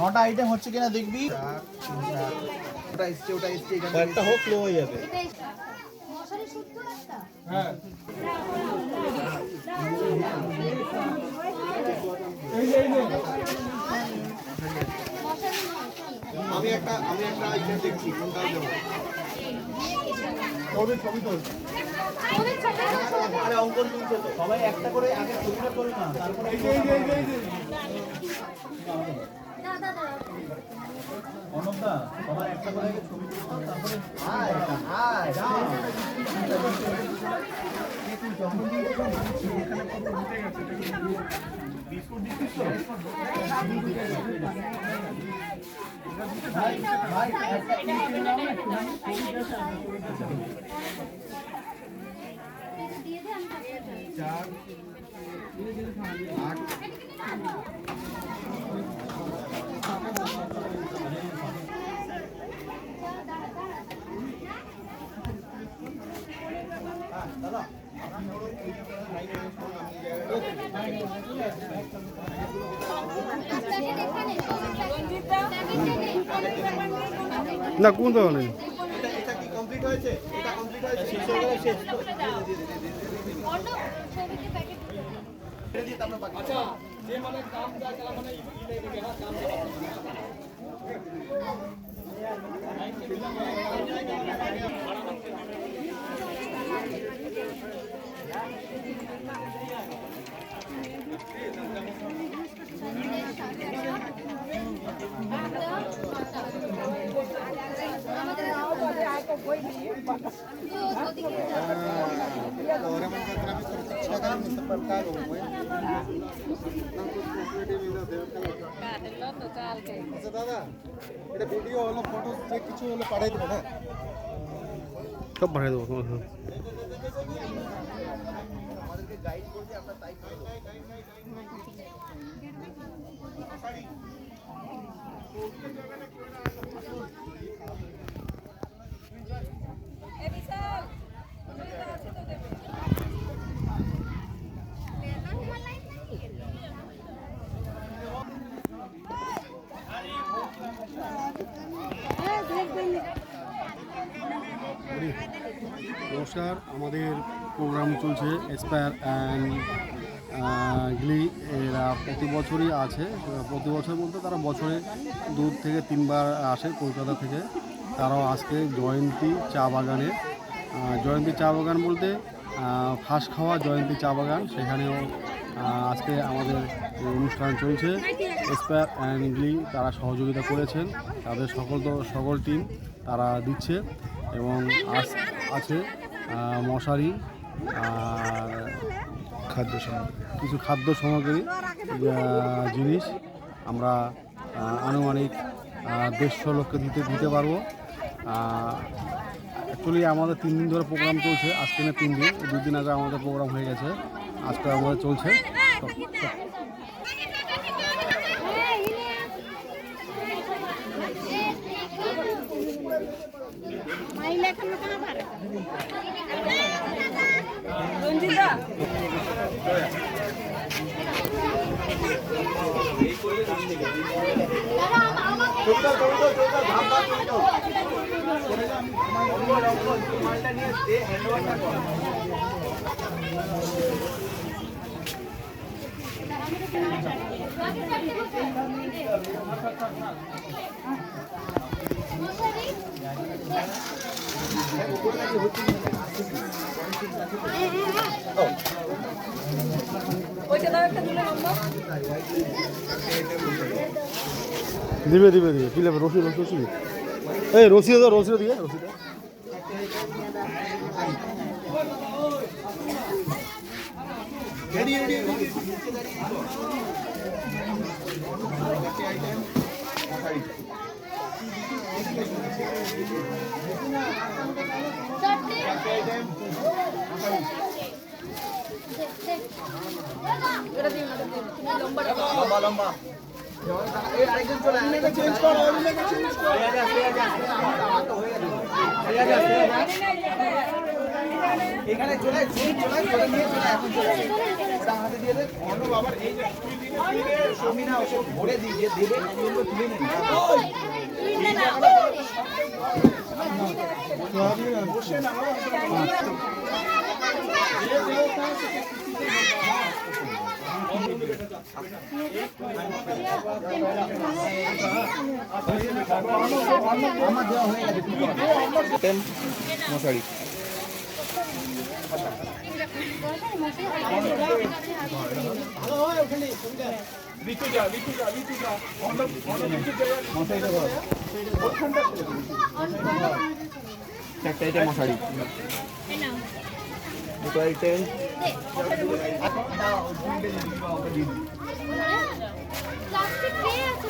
নটা আইটেম হচ্ছে কিনা দেখবি? ওটা এসছে ওটা এসছে একটা হোক লো হয়ে যাবে। মশারি শুদ্ধ রাস্তা আমি একটা আমি একটা আইটেম দেখছি কোনটা দেবো? ছোট ছোট আরে অঙ্কন তুলছে তো। সবাই একটা করে আগে ছবিটা তোল না তারপরে এই যে এই যে এই যে দাদা দাদা অনবদা সবাই একটা করে আগে ছবি তুল তারপরে হাই হাই যাও। বিস্কুট দিচ্ছিস তো ভাই ভাই একটা পিস কিনে দাও না একটু দিয়ে দে আমি পাঠিয়ে দেব চার আট প্যাকেট এখানে প্যাকেট না কোন ধরনের এটা এটা কি কমপ্লিট হয়েছে এটা কমপ্লিট হয়েছে শেষ হয়ে গেলে শেষ তো অন্য ছবিতে প্যাকেট ছেড়ে যায় তারপর বাকি আচ্ছা দাদা এটা ভিডিও হলো ফটো যে কিছু হলে পাঠাই দেবো না সব পাঠিয়ে দেবো আমাদেরকে নমস্কার, আমাদের প্রোগ্রাম চলছে এসপায়ার অ্যান্ড গ্লি এরা প্রতি বছরই আছে। প্রতি বছর বলতে তারা বছরে দু থেকে তিনবার আসে কলকাতা থেকে। তারাও আজকে জয়ন্তী চা বাগানে। জয়ন্তী চা বাগান বলতে ফাঁস খাওয়া জয়ন্তী চা বাগান। সেখানেও আজকে আমাদের অনুষ্ঠান চলছে। এসপায়ার অ্যান্ড গ্লি তারা সহযোগিতা করেছেন। তাদের সকল তো সকল টিম তারা দিচ্ছে এবং আজ আছে মশারি আর খাদ্য সামগ্রী। কিছু খাদ্য সামগ্রী জিনিস আমরা আনুমানিক দেড়শো লোককে দিতে দিতে পারব। অ্যাকচুয়ালি আমাদের তিন দিন ধরে প্রোগ্রাম চলছে। আজকে না তিন দিন দুই দিন আগে আমাদের প্রোগ্রাম হয়ে গেছে। আজকে আমরা চলছে। মালটা নিয়ে হ্যান্ডওভারটা কর। দিবে দিবে দিবে। কি লাগবে রসি রসি রসি এই রসি রসি দিয়ে রসি দাও রেডি রেডি রেডি লম্বা লম্বা চলে চেঞ্জ এখানে চলে চলে চলে এখন চলে। ওটা হাতে দিয়ে দে। অর্ণব আবার এই যে তুই না ওসব ভরে দিই যে দেবে এগুলো তুলে নে বসে না হয়ে গেছে। মশারি। ঋতু যা ঋতু যা ঋতু যা অর্ণব অর্ণব ঋতু যা মশারিটা করো ওখানটা একটা এটা মশারি দুটো আইটেম প্লাস্টিক ট্রে আছে